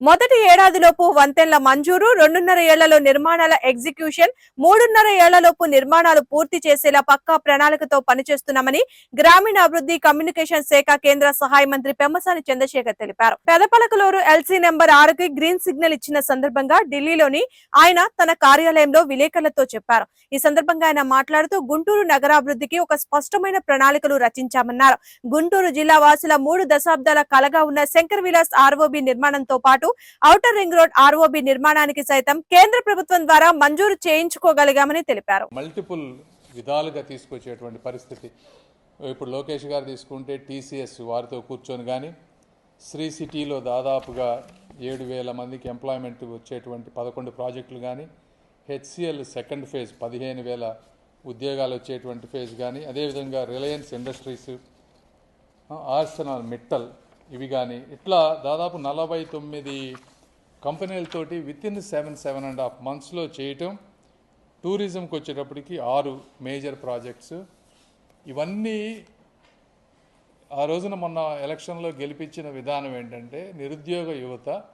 మొదటి ఏడాదిలోపు వంతెన్ల మంజూరు రెండున్నర ఏళ్ళలో నిర్మాణాల ఎగ్జిక్యూషన్ మూడున్నర ఏళ్ళలోపు నిర్మాణాలు పూర్తి చేసేలా పక్కా ప్రణాళికతో పనిచేస్తున్నామని గ్రామీణాభివృద్ధి కమ్యూనికేషన్ శాఖ కేంద్ర సహాయ మంత్రి పెమ్మసాని చంద్రశేఖర్ తెలిపారు. పెదపలకలూరు ఎల్సీ నెంబర్ ఆరుకి గ్రీన్ సిగ్నల్ ఇచ్చిన సందర్భంగా ఢిల్లీలోని ఆయన తన కార్యాలయంలో విలేకరులతో చెప్పారు. ఈ సందర్భంగా ఆయన మాట్లాడుతూ గుంటూరు నగరాభివృద్ధికి ఒక స్పష్టమైన ప్రణాళికలు రచించామన్నారు. గుంటూరు జిల్లా వాసుల మూడు దశాబ్దాల కలగా ఉన్న శంకర్ విలాస్ ఆర్ఓబి నిర్మాణంతో పాటు ఔటర్ రింగ్ రోడ్ ఆర్ఓబి నిర్మాణానికి సైతం కేంద్ర ప్రభుత్వం ద్వారా మంజూరు చేయించుకోగలిగామని తెలిపారు. మల్టిపుల్ విధాలుగా తీసుకొచ్చేటువంటి పరిస్థితి. ఇప్పుడు లోకేష్ గారు తీసుకుంటే టీసీఎస్ వారితో కూర్చొని కానీ శ్రీ సిటీలో దాదాపుగా ఏడు వేల మందికి ఎంప్లాయ్మెంట్ వచ్చేటువంటి పదకొండు ప్రాజెక్టులు కానీ హెచ్సిఎల్ సెకండ్ ఫేజ్ పదిహేను వేల ఉద్యోగాలు వచ్చేటువంటి ఫేజ్ కానీ అదేవిధంగా రిలయన్స్ ఇండస్ట్రీస్ ఆర్సనల్ మిట్టల్ ఇవి కానీ ఇట్లా దాదాపు నలభై తొమ్మిది కంపెనీలతోటి with in seven seven and half మంత్స్లో చేయటం టూరిజంకి వచ్చేటప్పటికి ఆరు మేజర్ ప్రాజెక్ట్స్ ఇవన్నీ ఆ రోజున మొన్న ఎలక్షన్లో గెలిపించిన విధానం ఏంటంటే నిరుద్యోగ యువత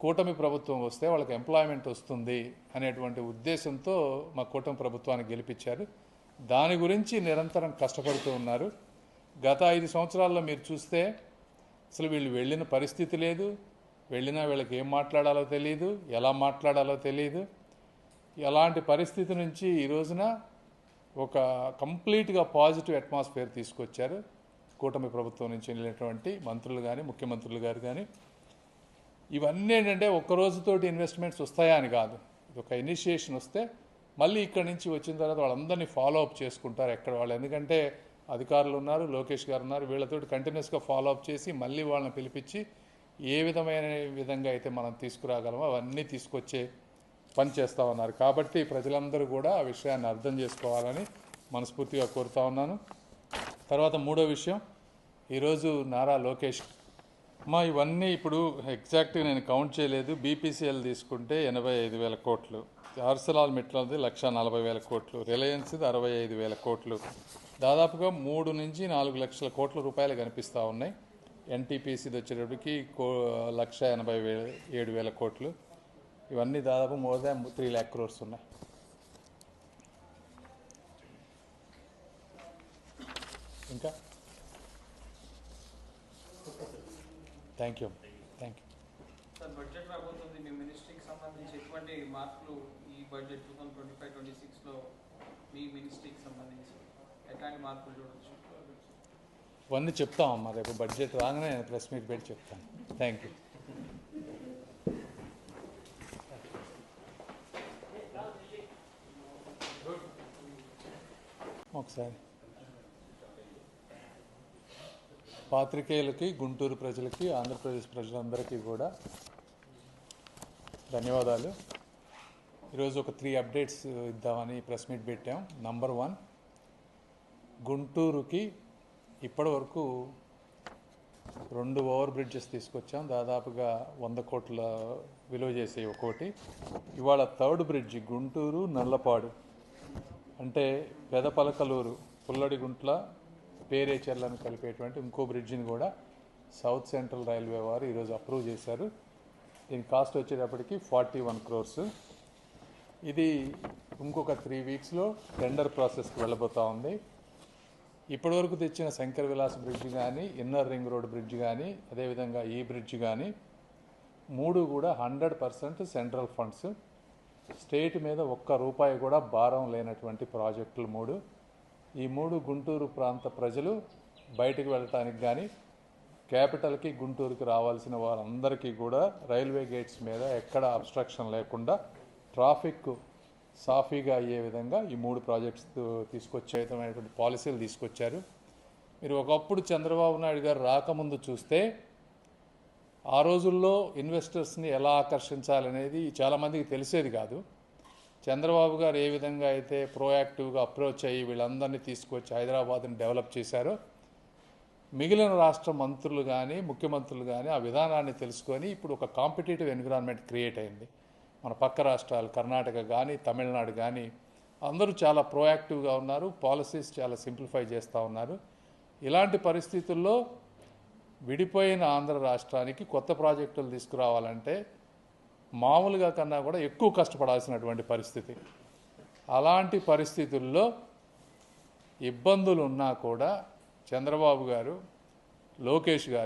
కూటమి ప్రభుత్వం వస్తే వాళ్ళకి ఎంప్లాయ్మెంట్ వస్తుంది అనేటువంటి ఉద్దేశంతో మా కూటమి ప్రభుత్వాన్ని గెలిపించారు. దాని గురించి నిరంతరం కష్టపడుతూ ఉన్నారు. గత ఐదు సంవత్సరాల్లో మీరు చూస్తే అసలు వీళ్ళు వెళ్ళిన పరిస్థితి లేదు. వెళ్ళినా వీళ్ళకి ఏం మాట్లాడాలో తెలియదు ఎలా మాట్లాడాలో తెలియదు ఎలాంటి పరిస్థితి నుంచి ఈ రోజున ఒక కంప్లీట్గా పాజిటివ్ అట్మాస్ఫియర్ తీసుకొచ్చారు కూటమి ప్రభుత్వం నుంచి వెళ్ళినటువంటి మంత్రులు కానీ ముఖ్యమంత్రులు గారు కానీ ఇవన్నీ ఏంటంటే ఒక్కరోజుతోటి ఇన్వెస్ట్మెంట్స్ వస్తాయా అని కాదు. ఇది ఒక ఇనిషియేషన్ వస్తే మళ్ళీ ఇక్కడి నుంచి వచ్చిన తర్వాత వాళ్ళందరినీ ఫాలో అప్ చేసుకుంటారు ఎక్కడ వాళ్ళు. ఎందుకంటే అధికారులు ఉన్నారు లోకేష్ గారు ఉన్నారు. వీళ్ళతోటి కంటిన్యూస్గా ఫాలో అప్ చేసి మళ్ళీ వాళ్ళని పిలిపించి ఏ విధమైన విధంగా అయితే మనం తీసుకురాగలమో అవన్నీ తీసుకొచ్చే పని చేస్తూ ఉన్నారు. కాబట్టి ప్రజలందరూ కూడా ఆ విషయాన్ని అర్థం చేసుకోవాలని మనస్ఫూర్తిగా కోరుతా ఉన్నాను. తర్వాత మూడో విషయం ఈరోజు నారా లోకేష్. మా ఇవన్నీ ఇప్పుడు ఎగ్జాక్ట్గా నేను కౌంట్ చేయలేదు. బీపీసీఎల్ తీసుకుంటే ఎనభై ఐదు వేల కోట్లు. ఆర్సలాల్ మెట్లది లక్ష నలభై వేల కోట్లు రిలయన్స్ది అరవై ఐదు వేల కోట్లు. దాదాపుగా మూడు నుంచి నాలుగు లక్షల కోట్ల రూపాయలు కనిపిస్తూ ఉన్నాయి. ఎన్టీపీసీది వచ్చేటప్పటికి కో లక్ష ఎనభై వేల ఏడు వేల కోట్లు. ఇవన్నీ దాదాపు more than three lakh crores ఉన్నాయి. ఇంకా? Thank you. Thank you. Sir budget రాబోతుంది. మీ మినిస్ట్రీకి సంబంధించి ఎటువంటి మార్పులు budget two thousand twenty five twenty సిక్స్లో మీ మినిస్ట్రీకి సంబంధించి ఎట్లాంటి మార్పులు చూడవచ్చు ఇవన్నీ చెప్తామమ్మా రేపు బడ్జెట్ రాగానే నేను ప్రెస్ మీట్ పెట్టి చెప్తాను. థ్యాంక్ యూ ఒకసారి. పాత్రికేయులకి గుంటూరు ప్రజలకి ఆంధ్రప్రదేశ్ ప్రజలందరికీ కూడా ధన్యవాదాలు. ఈరోజు ఒక త్రీ అప్డేట్స్ ఇద్దామని ప్రెస్ మీట్ పెట్టాం. నంబర్ వన్ గుంటూరుకి ఇప్పటి వరకు రెండు ఓవర్ బ్రిడ్జెస్ తీసుకొచ్చాం. దాదాపుగా వంద కోట్ల విలువ చేసే ఒక్కోటి. ఇవాళ థర్డ్ బ్రిడ్జ్ గుంటూరు నల్లపాడు. అంటే పెదపలకలూరు పుల్లడిగుంట్ల పేరేచర్లను కలిపేటువంటి ఇంకో బ్రిడ్జిని కూడా సౌత్ సెంట్రల్ రైల్వే వారు ఈరోజు అప్రూవ్ చేశారు. దీని కాస్ట్ వచ్చేటప్పటికి ఫార్టీ వన్ క్రోర్స్. ఇది ఇంకొక త్రీ వీక్స్లో టెండర్ ప్రాసెస్కి వెళ్ళబోతా ఉంది. ఇప్పటివరకు తెచ్చిన శంకర్ విలాస్ బ్రిడ్జ్ కానీ ఇన్నర్ రింగ్ రోడ్ బ్రిడ్జ్ కానీ అదేవిధంగా ఈ బ్రిడ్జ్ కానీ మూడు కూడా hundred percent central funds state మీద ఒక్క రూపాయి కూడా భారం లేనటువంటి ప్రాజెక్టులు మూడు. ఈ మూడు గుంటూరు ప్రాంత ప్రజలు బయటకు వెళ్ళటానికి కానీ క్యాపిటల్కి గుంటూరుకి రావాల్సిన వారందరికీ కూడా రైల్వే గేట్స్ మీద ఎక్కడ అబ్స్ట్రక్షన్ లేకుండా ట్రాఫిక్ సాఫీగా అయ్యే విధంగా ఈ మూడు ప్రాజెక్ట్స్ తీసుకొచ్చేటువంటి పాలసీలు తీసుకొచ్చారు. మీరు ఒకప్పుడు చంద్రబాబు నాయుడు గారు రాకముందు చూస్తే ఆ రోజుల్లో ఇన్వెస్టర్స్ని ఎలా ఆకర్షించాలనేది చాలామందికి తెలిసేది కాదు. చంద్రబాబు గారు ఏ విధంగా అయితే ప్రోయాక్టివ్గా అప్రోచ్ అయ్యి వీళ్ళందరినీ తీసుకొచ్చి హైదరాబాద్ని డెవలప్ చేశారో మిగిలిన రాష్ట్ర మంత్రులు కానీ ముఖ్యమంత్రులు కానీ ఆ విధానాన్ని తెలుసుకొని ఇప్పుడు ఒక కాంపిటేటివ్ ఎన్విరాన్మెంట్ క్రియేట్ అయింది. మన పక్క రాష్ట్రాలు కర్ణాటక కానీ తమిళనాడు కానీ అందరూ చాలా ప్రోయాక్టివ్గా ఉన్నారు. పాలసీస్ చాలా సింప్లిఫై చేస్తూ ఉన్నారు. ఇలాంటి పరిస్థితుల్లో విడిపోయిన ఆంధ్ర రాష్ట్రానికి కొత్త ప్రాజెక్టులు తీసుకురావాలంటే మామూలుగా కన్నా కూడా ఎక్కువ కష్టపడాల్సినటువంటి పరిస్థితి. అలాంటి పరిస్థితుల్లో ఇబ్బందులు ఉన్నా కూడా చంద్రబాబు గారు లోకేష్ గారు